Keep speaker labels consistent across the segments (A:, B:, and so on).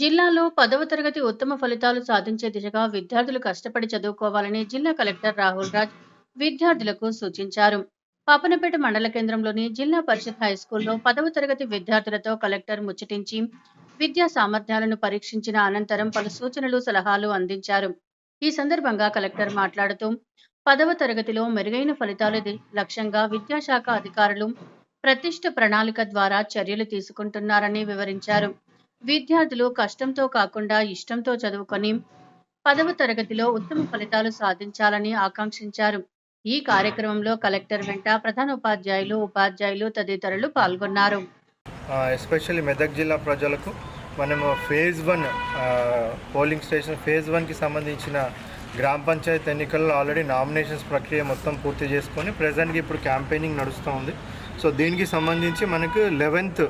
A: జిల్లాలో పదవ తరగతి ఉత్తమ ఫలితాలు సాధించే దిశగా విద్యార్థులు కష్టపడి చదువుకోవాలని జిల్లా కలెక్టర్ రాహుల్ రాజ్ విద్యార్థులకు సూచించారు. పాపనపేట మండల కేంద్రంలోని జిల్లా పరిషత్ హైస్కూల్లో పదవ తరగతి విద్యార్థులతో కలెక్టర్ ముచ్చటించి విద్యా సామర్థ్యాలను పరీక్షించిన అనంతరం పలు సూచనలు సలహాలు అందించారు. ఈ సందర్భంగా కలెక్టర్ మాట్లాడుతూ పదవ తరగతిలో మెరుగైన ఫలితాలు లక్ష్యంగా విద్యాశాఖ అధికారులు ప్రతిష్ట ప్రణాళిక ద్వారా చర్యలు తీసుకుంటున్నారని వివరించారు. విద్యార్థులు కష్టంతో కాకుండా ఇష్టంతో చదువుకొని పదవ తరగతిలో ఉత్తమ ఫలితాలు సాధించాలని ఆకాంక్షించారు. ఈ కార్యక్రమంలో కలెక్టర్ వెంట ప్రధాన ఉపాధ్యాయులు ఉపాధ్యాయులు తదితరులు పాల్గొన్నారు.
B: ఎస్పెషల్లీ మెదక్ జిల్లా ప్రజలకు మనము phase one polling station phase వన్కి సంబంధించిన గ్రామ పంచాయత్ ఎన్నికల్లో ఆల్రెడీ నామినేషన్స్ ప్రక్రియ మొత్తం పూర్తి చేసుకొని ప్రజెంట్కి ఇప్పుడు క్యాంపెయినింగ్ నడుస్తూ ఉంది సో దీనికి సంబంధించి మనకు లెవెన్త్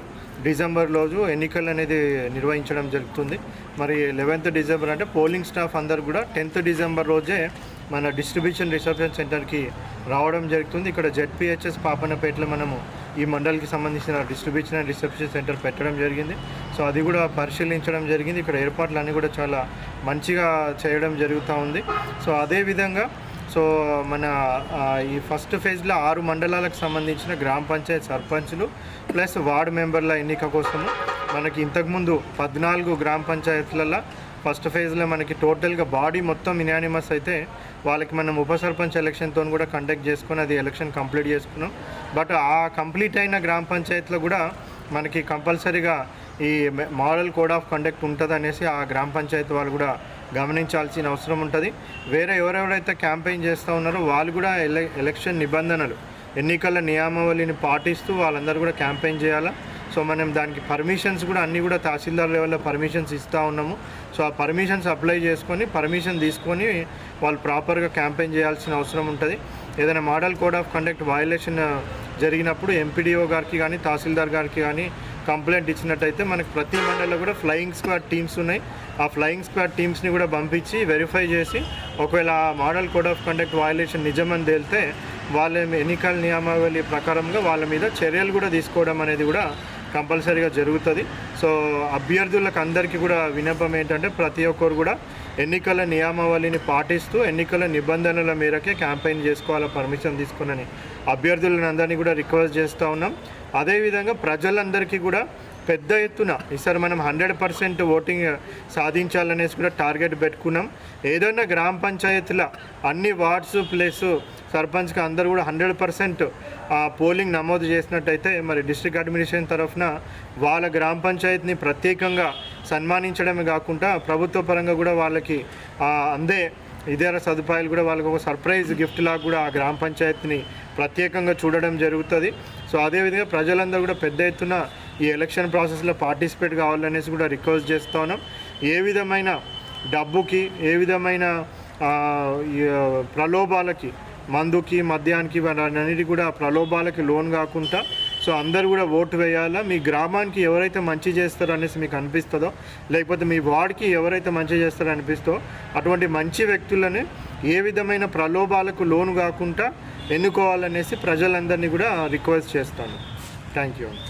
B: డిసెంబర్ రోజు ఎన్నికలు అనేది నిర్వహించడం జరుగుతుంది. మరి లెవెన్త్ డిసెంబర్ అంటే పోలింగ్ స్టాఫ్ అందరు కూడా టెన్త్ డిసెంబర్ రోజే మన డిస్ట్రిబ్యూషన్ రిసెప్షన్ సెంటర్కి రావడం జరుగుతుంది. ఇక్కడ జెడ్పిహెచ్ఎస్ పాపన్నపేటలో మనము ఈ మండలికి సంబంధించిన డిస్ట్రిబ్యూషన్ అండ్ రిసెప్షన్ సెంటర్ పెట్టడం జరిగింది. సో అది కూడా పరిశీలించడం జరిగింది. ఇక్కడ ఏర్పాట్లు అన్నీ కూడా చాలా మంచిగా చేయడం జరుగుతూ ఉంది. సో అదేవిధంగా సో మన ఈ ఫస్ట్ ఫేజ్లో ఆరు మండలాలకు సంబంధించిన గ్రామ పంచాయత్ సర్పంచ్లు ప్లస్ వార్డు మెంబర్ల ఎన్నిక కోసము మనకి ఇంతకుముందు పద్నాలుగు గ్రామ పంచాయతీలలో ఫస్ట్ ఫేజ్లో మనకి టోటల్గా బాడీ మొత్తం ఇనానిమస్ అయితే వాళ్ళకి మనం ఉప సర్పంచ్ ఎలక్షన్తో కూడా కండక్ట్ చేసుకొని అది ఎలక్షన్ కంప్లీట్ చేసుకున్నాం. బట్ ఆ కంప్లీట్ అయిన గ్రామ పంచాయతీలో కూడా మనకి కంపల్సరీగా ఈ మోడల్ కోడ్ ఆఫ్ కండక్ట్ ఉంటుంది అనేసి ఆ గ్రామ పంచాయతీ వాళ్ళు కూడా గమనించాల్సిన అవసరం ఉంటుంది. వేరే ఎవరెవరైతే క్యాంపెయిన్ చేస్తూ ఉన్నారో వాళ్ళు కూడా ఎల ఎలక్షన్ నిబంధనలు ఎన్నికల నియామావళిని పాటిస్తూ వాళ్ళందరూ కూడా క్యాంపెయిన్ చేయాలా? సో మనం దానికి పర్మిషన్స్ కూడా అన్నీ కూడా తహసీల్దార్ లెవెల్లో పర్మిషన్స్ ఇస్తూ ఉన్నాము. సో ఆ పర్మిషన్స్ అప్లై చేసుకొని పర్మిషన్ తీసుకొని వాళ్ళు ప్రాపర్గా క్యాంపెయిన్ చేయాల్సిన అవసరం ఉంటుంది. ఏదైనా model code of conduct violation జరిగినప్పుడు ఎంపీడీఓ గారికి కానీ తహసీల్దార్ గారికి కానీ కంప్లైంట్ ఇచ్చినట్టయితే మనకి ప్రతి మండలిలో కూడా ఫ్లయింగ్ స్క్వాడ్ టీమ్స్ ఉన్నాయి. ఆ ఫ్లయింగ్ స్క్వాడ్ టీమ్స్ని కూడా పంపించి వెరిఫై చేసి ఒకవేళ ఆ model code of conduct violation నిజమని తేలితే వాళ్ళ ఎన్నికల నియమావళి ప్రకారంగా వాళ్ళ మీద చర్యలు కూడా తీసుకోవడం అనేది కూడా కంపల్సరీగా జరుగుతుంది. సో అభ్యర్థులకు అందరికీ కూడా విన్నపం ఏంటంటే ప్రతి ఒక్కరు కూడా ఎన్నికల నియమావళిని పాటిస్తూ ఎన్నికల నిబంధనల మేరకే క్యాంపెయిన్ చేసుకోవాలా పర్మిషన్ తీసుకునని అభ్యర్థులను అందరినీ కూడా రిక్వెస్ట్ చేస్తూ ఉన్నాం. అదేవిధంగా ప్రజలందరికీ కూడా పెద్ద ఎత్తున ఈసారి మనం హండ్రెడ్ పర్సెంట్ ఓటింగ్ సాధించాలనేసి కూడా టార్గెట్ పెట్టుకున్నాం. ఏదైనా గ్రామ పంచాయతీల అన్ని వార్డ్స్ ప్లస్ సర్పంచ్కి అందరూ కూడా హండ్రెడ్ పర్సెంట్ పోలింగ్ నమోదు చేసినట్టయితే మరి డిస్ట్రిక్ట్ అడ్మినిస్ట్రేషన్ తరఫున వాళ్ళ గ్రామ పంచాయతీని ప్రత్యేకంగా సన్మానించడమే కాకుండా ప్రభుత్వ పరంగా కూడా వాళ్ళకి అందే ఇతర సదుపాయాలు కూడా వాళ్ళకి ఒక సర్ప్రైజ్ గిఫ్ట్ లాగా కూడా ఆ గ్రామ పంచాయతీని ప్రత్యేకంగా చూడడం జరుగుతుంది. సో అదేవిధంగా ప్రజలందరూ కూడా పెద్ద ఎత్తున ఈ ఎలక్షన్ ప్రాసెస్లో పార్టిసిపేట్ కావాలనేసి కూడా రిక్వెస్ట్ చేస్తూ ఉన్నాం. ఏ విధమైన డబ్బుకి ఏ విధమైన ప్రలోభాలకి మందుకి మద్యానికి అన్నిటి కూడా ప్రలోభాలకి లోన్ కాకుండా సో అందరు కూడా ఓటు వేయాలా? మీ గ్రామానికి ఎవరైతే మంచి చేస్తారో అనేసి మీకు అనిపిస్తుందో లేకపోతే మీ వార్డ్కి ఎవరైతే మంచి చేస్తారో అనిపిస్తో అటువంటి మంచి వ్యక్తులని ఏ విధమైన ప్రలోభాలకు లోను కాకుండా ఎన్నుకోవాలనేసి ప్రజలందరినీ కూడా రిక్వెస్ట్ చేస్తాను. Thank you.